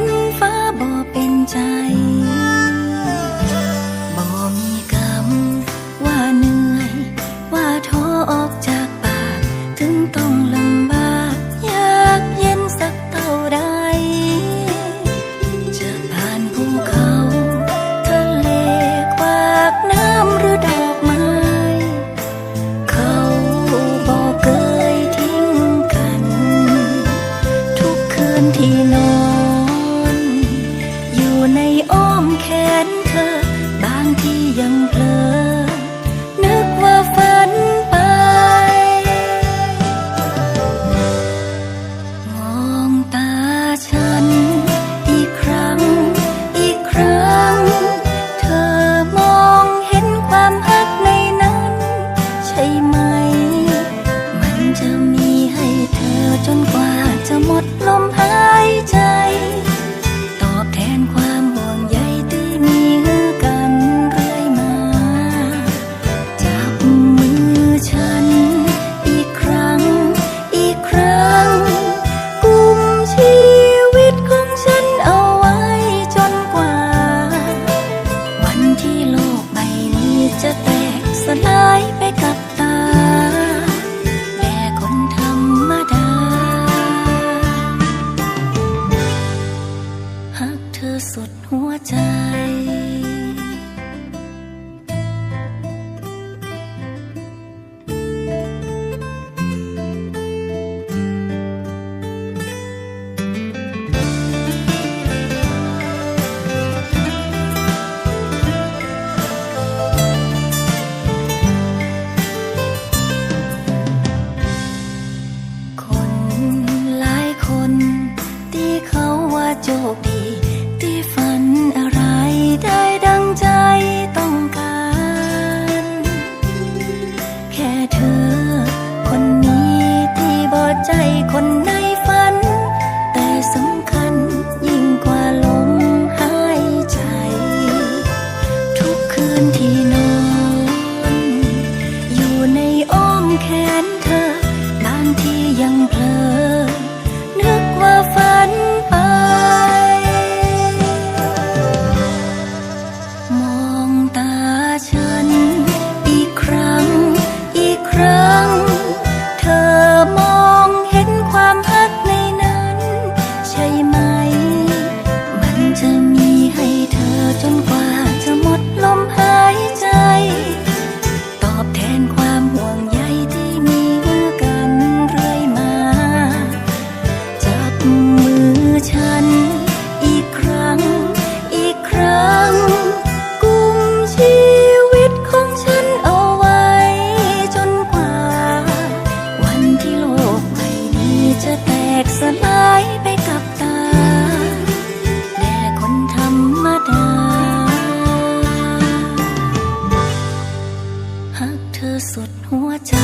นฟ้าบ่เป็นใจ ที่ยังเพลอนึกว่าฝันไป มองตาฉัน อีกครั้ง อีกครั้ง เธอมองเห็นความฮักในนั้น ใช่ไหม มันจะมีให้เธอจนกว่าจะหมดลมหาย 我在。 หักเธอสุดหัวใจ